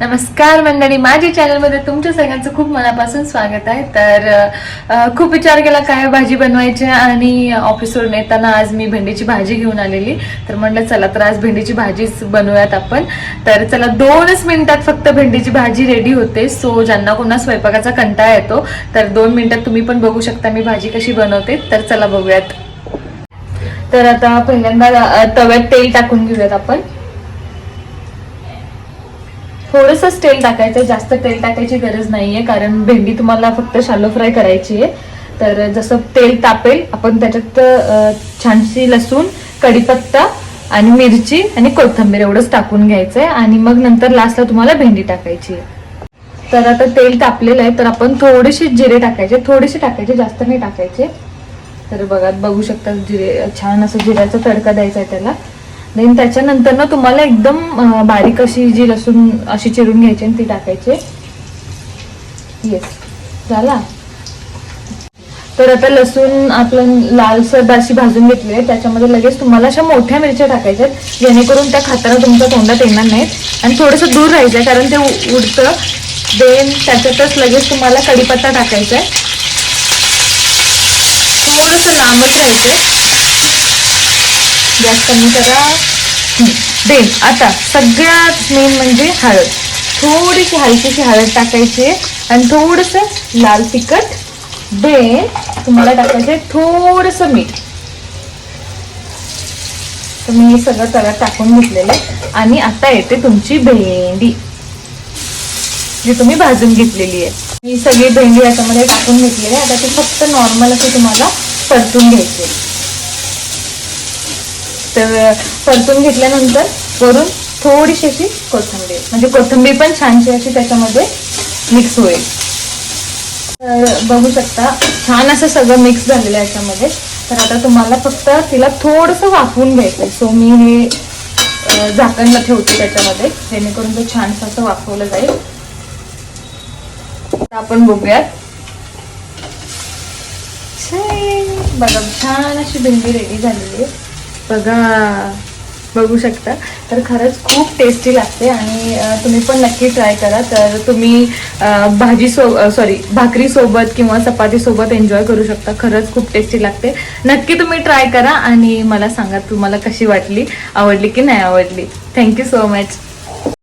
नमस्कार मंडळी माझ्या चॅनलमध्ये तुमच्या सगळ्यांचं खूप मनापासून स्वागत आहे. तर खूप विचार केला काय भाजी बनवायची आणि ऑफिसवरून येताना आज मी भेंडीची भाजी घेऊन आलेली. तर म्हणलं चला तर आज भेंडीची भाजीच बनवूयात आपण. तर चला दोनच मिनिटात फक्त भेंडीची भाजी रेडी होते. सो ज्यांना कोणा स्वयंपाकाचा कंटाळा येतो तर दोन मिनिटात तुम्ही पण बघू शकता मी भाजी कशी बनवते. तर चला बघूयात. तर आता पहिल्यांदा तव्यात तेल टाकून घेऊयात आपण. थोडंसंच तेल टाकायचं जास्त तेल टाकायची गरज नाहीये कारण भेंडी तुम्हाला फक्त शालो फ्राय करायची आहे. तर जसं तेल तापेल आपण त्याच्यात छानशी लसूण कढीपत्ता आणि मिरची आणि कोथिंबीर एवढंच टाकून घ्यायचं आहे आणि मग नंतर लास्टला तुम्हाला भेंडी टाकायची आहे. तर आता तेल तापलेलं आहे तर आपण थोडेसे जिरे टाकायचे. थोडेसे टाकायचे जास्त नाही टाकायचे. तर बघा बघू शकता जिरे छान असं जिऱ्याचा तडका द्यायचा आहे त्याला. देन त्याच्यानंतर ना तुम्हाला एकदम बारीक अशी जी लसूण अशी चिरून घ्यायची आणि ती टाकायची. येस झाला? तर आता लसूण आपण लालसर अशी भाजून घेतली आहे. त्याच्यामध्ये लगेच तुम्हाला अशा मोठ्या मिरच्या टाकायच्या आहेत, जेणेकरून त्या खाताना तुमच्या तोंडात येणार नाहीत आणि थोडंसं दूर राहायचं आहे कारण ते उडतं. देन त्याच्यातच लगेच तुम्हाला कढीपत्ता टाकायचा आहे. थोडंसं लांबच राहायचंय गॅस कमी करा. देन आता सगळ्यात मेन म्हणजे हळद. थोडीशी हलकीशी हळद टाकायची आहे आणि थोडंसं लाल तिखट. देन तुम्हाला टाकायचे थोडस मीठ. तर मी हे सगळं तव्यात टाकून घेतलेलं आहे. आणि आता येते तुमची भेंडी जी तुम्ही भाजून घेतलेली आहे. ही सगळी भेंडी याच्यामध्ये टाकून घेतलेली आहे. आता ती फक्त नॉर्मल अशी तुम्हाला परतून घ्यायची आहे. तर परतून घेतल्यानंतर वरून थोडीशी अशी कोथिंबीर म्हणजे कोथिंबीर पण छानशी अशी त्याच्यामध्ये मिक्स होईल. तर बघू शकता छान असं सगळं मिक्स झालेलं आहे याच्यामध्ये. तर आता तुम्हाला फक्त तिला थोडंसं वाफवून घ्यायचं आहे. सो मी हे झाकणला ठेवते त्याच्यामध्ये जेणेकरून ते छान असं वाफवलं जाईल. तर आपण बघूयात. बघा छान अशी भिंडी रेडी झालेली आहे. बघा बघू शकता. तर खरंच खूप टेस्टी लागते आणि तुम्ही पण नक्की ट्राय करा. तर तुम्ही भाजी सो सॉरी भाकरी सोबत किंवा चपाती सोबत एन्जॉय करू शकता. खरंच खूप टेस्टी लागते. नक्की तुम्ही ट्राय करा आणि मला सांगा तुम्हाला कशी वाटली आवडली की नाही आवडली. Thank you so much